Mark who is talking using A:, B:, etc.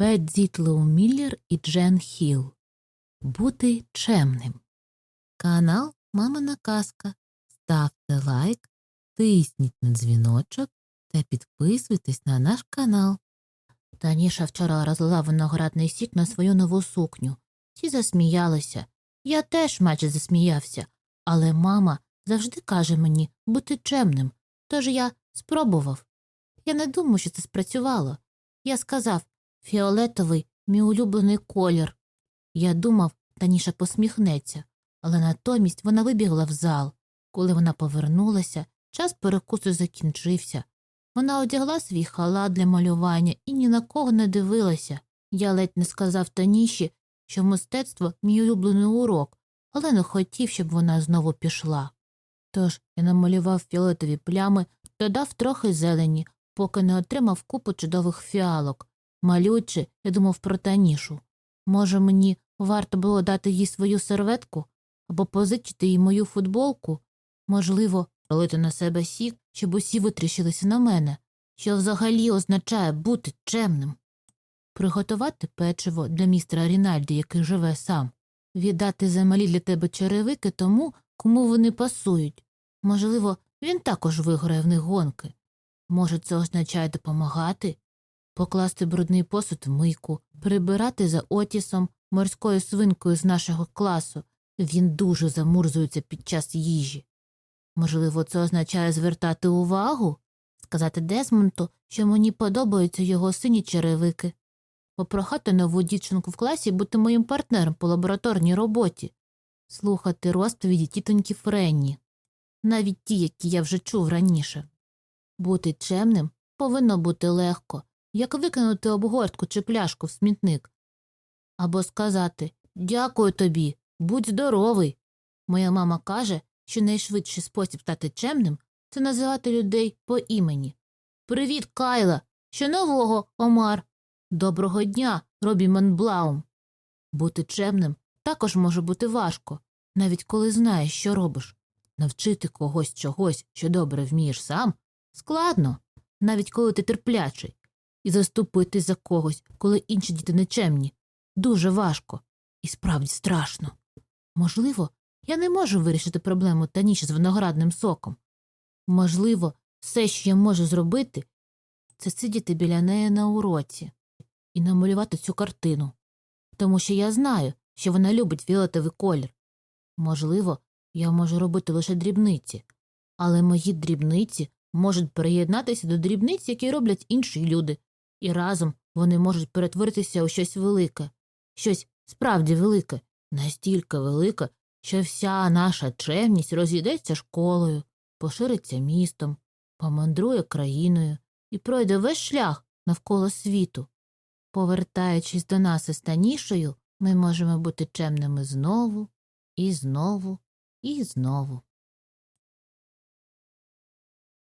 A: Пет Міллер і Джен Хіл. Бути чемним. Канал Мамина Казка. Ставте лайк, тисніть на дзвіночок та підписуйтесь на наш канал. Таніша вчора розлила виноградний сік на свою нову сукню. Всі засміялися. Я теж майже засміявся, але мама завжди каже мені бути чемним, тож я спробував. Я не думаю, що це спрацювало. Я сказав фіолетовий мій улюблений колір. Я думав, Таніша посміхнеться, але натомість вона вибігла в зал. Коли вона повернулася, час перекусу закінчився. Вона одягла свій халат для малювання і ні на кого не дивилася. Я ледь не сказав Таніші, що мистецтво мій улюблений урок, але не хотів, щоб вона знову пішла. Тож я намалював фіолетові плями, додав трохи зелені, поки не отримав купу чудових фіалок. Малюючи, я думав про Танішу. Може, мені варто було дати їй свою серветку або позичити їй мою футболку, можливо, пролити на себе сік, щоб усі витріщилися на мене, що взагалі означає бути чемним. Приготувати печиво для містера Рінальді, який живе сам, віддати замалі для тебе черевики тому, кому вони пасують. Можливо, він також виграє в них гонки. Може, це означає допомагати, покласти брудний посуд в мийку, прибирати за Отісом, морською свинкою з нашого класу. Він дуже замурзується під час їжі. Можливо, це означає звертати увагу, сказати Десмонту, що мені подобаються його сині черевики, попрохати нову дівчинку в класі бути моїм партнером по лабораторній роботі, слухати розповіді тітоньки Френні, навіть ті, які я вже чув раніше. Бути чемним повинно бути легко, як викинути обгортку чи пляшку в смітник. Або сказати Дякую тобі, будь здоровий. Моя мама каже, що найшвидший спосіб стати чемним це називати людей по імені. Привіт, Кайла! Що нового, Омар? Доброго дня, Робі Монблаум. Бути чемним також може бути важко, навіть коли знаєш, що робиш. Навчити когось чогось, що добре вмієш сам, складно, навіть коли ти терплячий, і заступити за когось, коли інші діти нечемні, дуже важко і справді страшно. Можливо, я не можу вирішити проблему Таніші з виноградним соком. Можливо, все, що я можу зробити, це сидіти біля неї на уроці і намалювати цю картину, тому що я знаю, що вона любить фіолетовий колір. Можливо, я можу робити лише дрібниці, але мої дрібниці можуть приєднатися до дрібниць, які роблять інші люди, і разом вони можуть перетворитися у щось велике, щось справді велике, настільки велике, що вся наша чемність розійдеться школою, пошириться містом, помандрує країною і пройде весь шлях навколо світу. Повертаючись до нас із Танішою, ми можемо бути чемними знову і знову і знову.